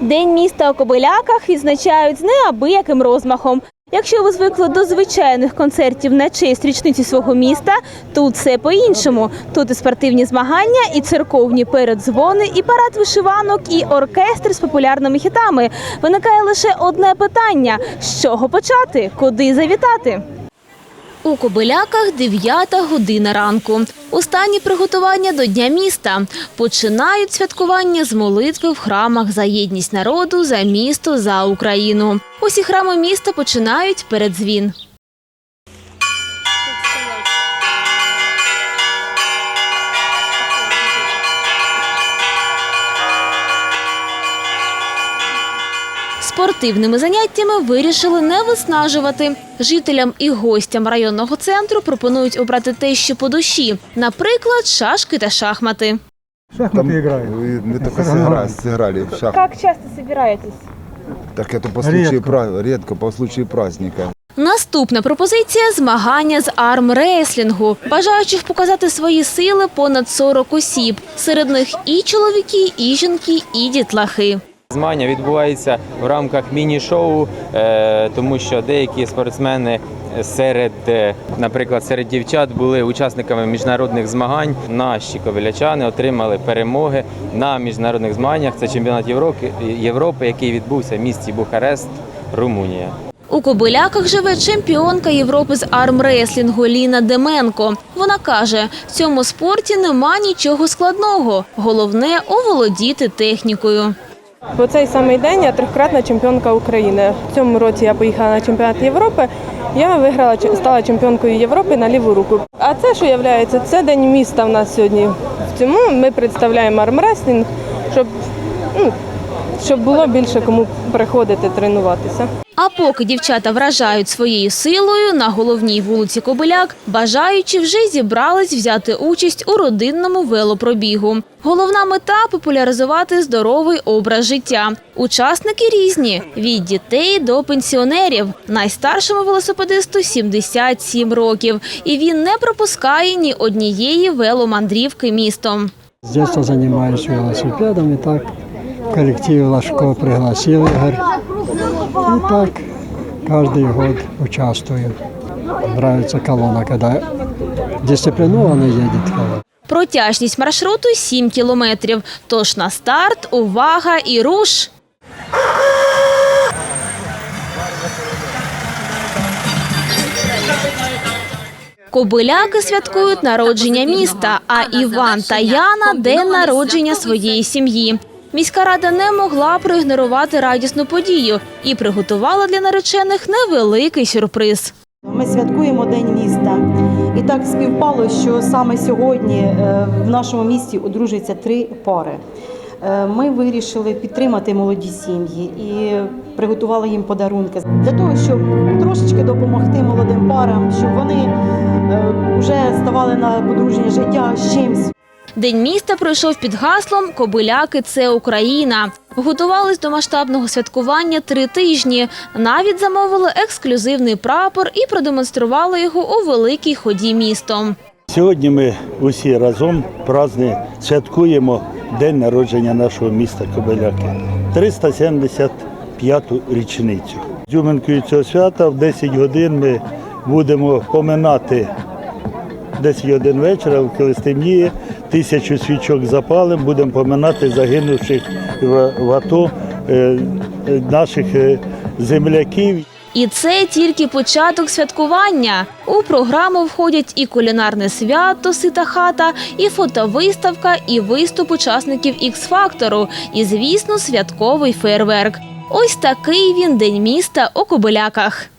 День міста у Кобиляках відзначають з неабияким розмахом. Якщо ви звикли до звичайних концертів на честь річниці свого міста, тут все по-іншому. Тут і спортивні змагання, і церковні передзвони, і парад вишиванок, і оркестр з популярними хітами. Виникає лише одне питання: з чого почати, куди завітати? У Кобиляках 9 година ранку. Останні приготування до Дня міста. Починають святкування з молитви в храмах за єдність народу, за місто, за Україну. Усі храми міста починають передзвін. Спортивними заняттями вирішили не виснажувати. Жителям і гостям районного центру пропонують обрати те, що по душі, наприклад, шашки та шахмати. Шахматы Там играют. мы, мы только сыграли, сыграли в шах. Як часто збираєтесь? Так это по случаю Редко. прав... редко, по случаю праздника. Наступна пропозиція змагання з армреслінгу. Бажаючих показати свої сили понад 40 осіб. Серед них і чоловіки, і жінки, і дітлахи. Змагання відбуваються в рамках міні-шоу, е, тому що деякі спортсмени серед, е, наприклад, серед дівчат були учасниками міжнародних змагань. Наші ковалячани отримали перемоги на міжнародних змаганнях. Це чемпіонат Європи, Європи, який відбувся в місті Бухарест, Румунія. У Кобиляках живе чемпіонка Європи з армреслінгу Ліна Деменко. Вона каже, в цьому спорті нема нічого складного. Головне оволодіти технікою. В цей самий день я трьохкратна чемпіонка України. В цьому році я поїхала на чемпіонат Європи. Я виграла стала чемпіонкою Європи на ліву руку. А це що є? Це день міста в нас сьогодні. В цьому ми представляємо армреслінг, щоб, ну, щоб було більше кому приходити тренуватися. А поки дівчата вражають своєю силою на головній вулиці Кобиляк, бажаючі вже зібрались взяти участь у родинному велопробігу. Головна мета популяризувати здоровий образ життя. Учасники різні від дітей до пенсіонерів. Найстаршому велосипедисту 77 років, і він не пропускає ні однієї веломандрівки містом. С детства занимаюсь велосипедом, и так коллектив Лашко пригласил Игорь. И так каждый год участвую. Нравится колонна, когда дисциплинованно едет колонна. Протяжність маршруту 7 кілометрів. Тож на старт, увага і руш! Кобиляки святкують народження міста, а Іван та Яна день народження своєї сім'ї. Міська рада не могла проігнорувати радісну подію і приготувала для наречених невеликий сюрприз. Ми святкуємо День міста. І так співпало, що саме сьогодні е, в нашому місті одружуються три пари. Е, Ми вирішили підтримати молоді сім'ї і приготували їм подарунки для того, щоб трошечки допомогти молодим парам, щоб вони вже ставали на подружнє життя з чимсь. День міста пройшов під гаслом Кобиляки це Україна. Готувались до масштабного святкування три тижні. Навіть замовили ексклюзивний прапор і продемонстрували його у великій ході містом. Сьогодні ми усі разом празднуємо, святкуємо день народження нашого міста Кобиляки. 375-ту річницю. Дзюменкою цього свята в 10 годин ми будемо поминати 10 годин вечора, коли стемніє, тисячу свічок запалим, будемо поминати загинувших в АТО е, наших е, земляків. І це тільки початок святкування. У програму входять і кулінарне свято Сита хата, і фотовиставка, і виступ учасників Ікс-фактору, і, звісно, святковий фейерверк. Ось такий він день міста у Кобиляках.